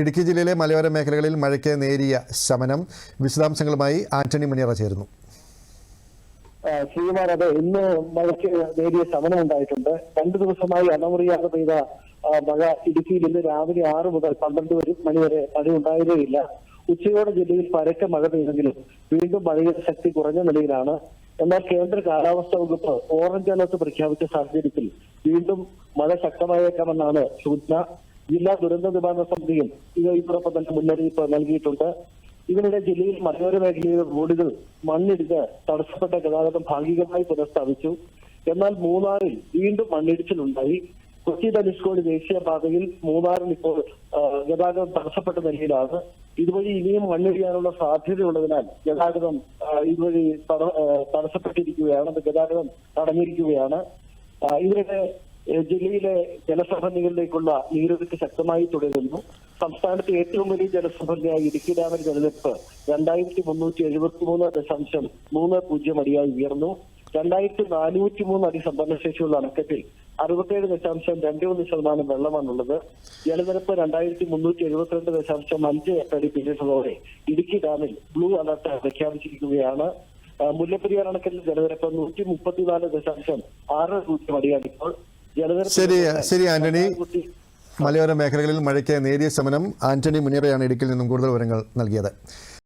ഇടുക്കി ജില്ലയിലെ മലയോര മേഖലകളിൽ മഴയ്ക്ക് നേരിയ ശമനം. വിശദാംശങ്ങളുമായി ആന്റണി മുനിയറ ചേരുന്നു. ആ, ശ്രീകുമാർ അത് ഇന്ന് മഴയ്ക്ക് നേരിയ ശമനം ഉണ്ടായിട്ടുണ്ട്. രണ്ടു ദിവസമായി അണമുറിയാതെ പെയ്ത മഴ ഇടുക്കിയിൽ ഇന്ന് രാവിലെ ആറ് മുതൽ പന്ത്രണ്ട് മണി വരെ മഴ ഉണ്ടായതേയില്ല ഉച്ചയോടെ ജില്ലയിൽ പരക്കെ മഴ പെയ്തെങ്കിലും വീണ്ടും മഴയുടെ ശക്തി കുറഞ്ഞ നിലയിലാണ്. എന്നാൽ കേന്ദ്ര കാലാവസ്ഥാ വകുപ്പ് ഓറഞ്ച് അലർട്ട് പ്രഖ്യാപിച്ച സാഹചര്യത്തിൽ വീണ്ടും മഴ ശക്തമായേക്കാമെന്നാണ് സൂചന. ജില്ലാ ദുരന്ത നിവാരണ സമിതിയും ഇത് ഇതോടൊപ്പം തന്നെ മുന്നറിയിപ്പ് നൽകിയിട്ടുണ്ട്. ഇതിനിടെ ജില്ലയിൽ മലയോര മേഖലയിലെ റോഡുകൾ മണ്ണിടിച്ച് തടസ്സപ്പെട്ട ഗതാഗതം ഭാഗികമായി പുനഃസ്ഥാപിച്ചു. എന്നാൽ മൂന്നാറിൽ വീണ്ടും മണ്ണിടിച്ചിലുണ്ടായി. കൊച്ചി ധനുഷ്കോടി ദേശീയപാതയിൽ മൂന്നാറിൽ ഇപ്പോൾ ഗതാഗതം തടസ്സപ്പെട്ട നിലയിലാണ്. ഇതുവഴി ഇനിയും മണ്ണിടിയാനുള്ള സാധ്യതയുള്ളതിനാൽ ഗതാഗതം ഇതുവഴി തടസ്സപ്പെട്ടിരിക്കുകയാണ്. ഗതാഗതം തടഞ്ഞിരിക്കുകയാണ്. ഇതിനിടെ ജില്ലയിലെ ജലസംഭരണികളിലേക്കുള്ള നീരൊഴുക്ക് ശക്തമായി തുടരുന്നു. സംസ്ഥാനത്തെ ഏറ്റവും വലിയ ജലസംഭരണിയായ ഇടുക്കി ഡാമിന്റെ ജലനിരപ്പ് രണ്ടായിരത്തി മുന്നൂറ്റി എഴുപത്തി മൂന്ന് ദശാംശം മൂന്ന് പൂജ്യം അടിയായി ഉയർന്നു. രണ്ടായിരത്തി നാനൂറ്റി മൂന്ന് അടി സംഭരണശേഷിയുള്ള അണക്കെട്ടിൽ അറുപത്തേഴ് ദശാംശം രണ്ട് ഒന്ന് ശതമാനം വെള്ളമാണുള്ളത്. ജലനിരപ്പ് രണ്ടായിരത്തി മുന്നൂറ്റി എഴുപത്തിരണ്ട് ദശാംശം അഞ്ച് എട്ടടി പിന്നിട്ടതോടെ ഇടുക്കി ഡാമിൽ ബ്ലൂ അലർട്ട് പ്രഖ്യാപിച്ചിരിക്കുകയാണ്. മുല്ലപ്പെരിയാർ അണക്കെട്ടിൽ ജലനിരപ്പ് നൂറ്റി മുപ്പത്തിനാല് ദശാംശം ആറ് പൂജ്യം അടിയാണ് ഇപ്പോൾ ശരി ശരി ആന്റണി. മലയോര മേഖലകളിൽ മഴയ്ക്ക് നേരിയ ശമനം ആന്റണി മുനിയറയാണ് ഇടുക്കിയിൽ നിന്നും കൂടുതൽ വിവരങ്ങൾ നൽകിയത്.